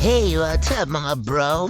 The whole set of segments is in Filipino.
Hey, what's up mga bro?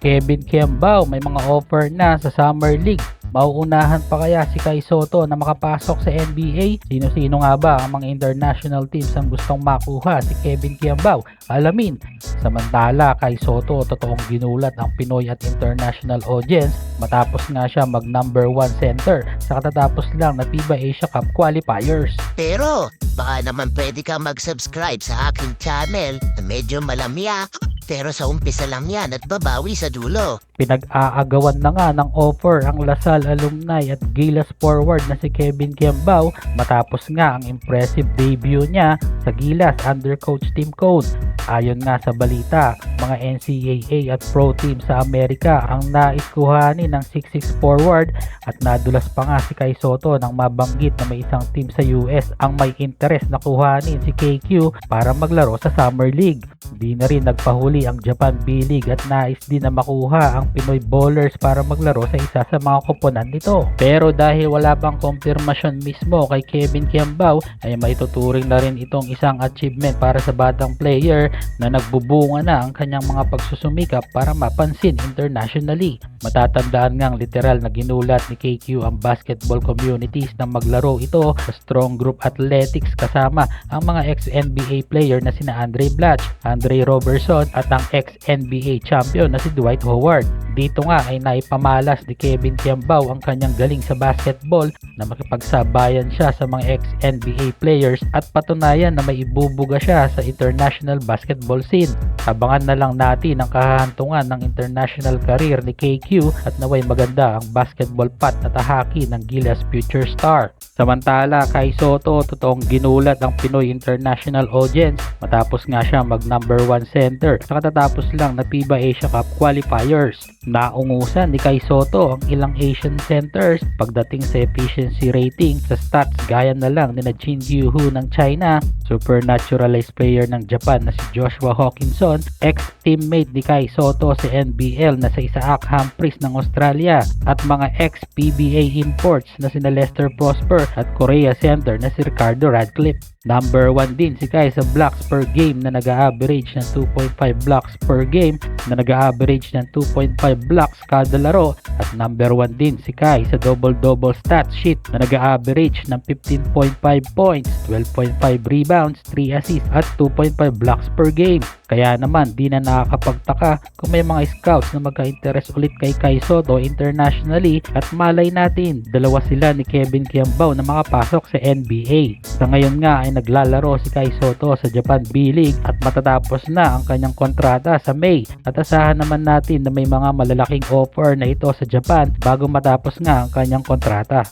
Kevin Kiambao may mga offer na sa Summer League. Mauunahan pa kaya si Kai Soto na makapasok sa NBA? Sino-sino nga ba ang mga international teams ang gustong makuha si Kevin Kiambao? Alamin. Samantala, Kai Soto totoong ginulat ang Pinoy at international audience matapos nga siya mag number 1 center sa katatapos lang na FIBA Asia Cup qualifiers. Pero, baka naman pwede ka mag-subscribe sa aking channel na medyo malamya. Pero sa umpisa lang yan at babawi sa dulo. Pinag-aagawan na nga ng offer ang Lasal alumni at Gilas forward na si Kevin Kiambao matapos nga ang impressive debut niya sa Gilas under coach Tim Cone. Ayon nga sa balita, mga NCAA at pro team sa Amerika ang nais kuhanin ng 6'6 forward at nadulas pa nga si Kai Soto nang mabanggit na may isang team sa US ang may interest na kuhanin si KQ para maglaro sa Summer League. Di na rin nagpahuli ang Japan B-League at nais din na makuha ang Pinoy Bowlers para maglaro sa isa sa mga koponan nito. Pero dahil wala pang konfirmasyon mismo kay Kevin Kiambao ay maituturing na rin itong isang achievement para sa batang player na nagbubunga na ang kanyang mga pagsusumikap para mapansin internationally. Matatandaan ngang literal na ginulat ni KQ ang basketball communities na maglaro ito sa strong group athletics kasama ang mga ex-NBA player na sina Andre Blatch, Andre Robertson at ang ex-NBA champion na si Dwight Howard. Dito nga ay naipamalas ni Kevin Kiambao ang kanyang galing sa basketball na makipagsabayan siya sa mga ex-NBA players at patunayan na may ibubuga siya sa international basketball scene. Abangan na lang natin ang kahahantungan ng international career ni KQ at naway maganda ang basketball pat at ahaki ng Gilas future star. Samantala kay Soto totoong ginulat ang Pinoy international audience matapos nga siya mag number 1 center sa katatapos lang na FIBA Asia Cup qualifiers. Naungusan ni Kai Soto ang ilang Asian centers pagdating sa efficiency rating sa stats gaya na lang ni na Jin Hu ng China, supernaturalized player ng Japan na si Joshua Hawkinson, ex-teammate ni Kai Soto sa NBL na si Isaac Humphries ng Australia at mga ex-PBA imports na sina Lester Prosper at Korea center na si Ricardo Radcliffe. Number 1 din si Kai sa blocks per game na nag-average ng 2.5 blocks per game na nag-average ng 2.5 blocks kada laro at number 1 din si Kai sa double-double stat sheet na nag-average ng 15.5 points, 12.5 rebounds, 3 assists at 2.5 blocks per game. Kaya naman di na nakakapagtaka kung may mga scouts na magka-interest ulit kay Kai Soto internationally at malay natin dalawa sila ni Kevin Kiambao na makapasok sa NBA. Sa ngayon nga naglalaro si Kai Soto sa Japan B-League at matatapos na ang kanyang kontrata sa May at asahan naman natin na may mga malalaking offer na ito sa Japan bago matapos nga ang kanyang kontrata.